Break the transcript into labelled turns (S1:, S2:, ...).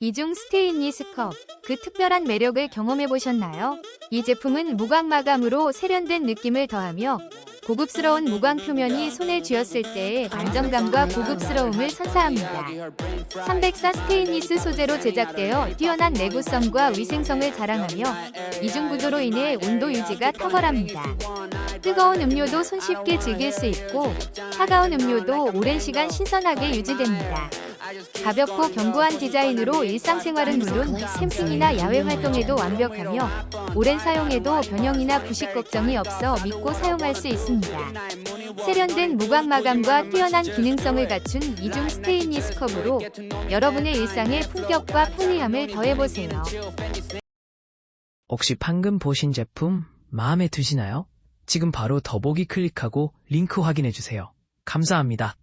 S1: 이중 스테인리스 컵, 그 특별한 매력을 경험해 보셨나요? 이 제품은 무광 마감으로 세련된 느낌을 더하며 고급스러운 무광 표면이 손에 쥐었을 때의 안정감과 고급스러움을 선사합니다. 304 스테인리스 소재로 제작되어 뛰어난 내구성과 위생성을 자랑하며 이중 구조로 인해 온도 유지가 탁월합니다. 뜨거운 음료도 손쉽게 즐길 수 있고 차가운 음료도 오랜 시간 신선하게 유지됩니다. 가볍고 견고한 디자인으로 일상생활은 물론 캠핑이나 야외 활동에도 완벽하며 오랜 사용에도 변형이나 부식 걱정이 없어 믿고 사용할 수 있습니다. 세련된 무광 마감과 뛰어난 기능성을 갖춘 이중 스테인리스 컵으로 여러분의 일상에 품격과 편리함을 더해보세요.
S2: 혹시 방금 보신 제품 마음에 드시나요? 지금 바로 더보기 클릭하고 링크 확인해주세요. 감사합니다.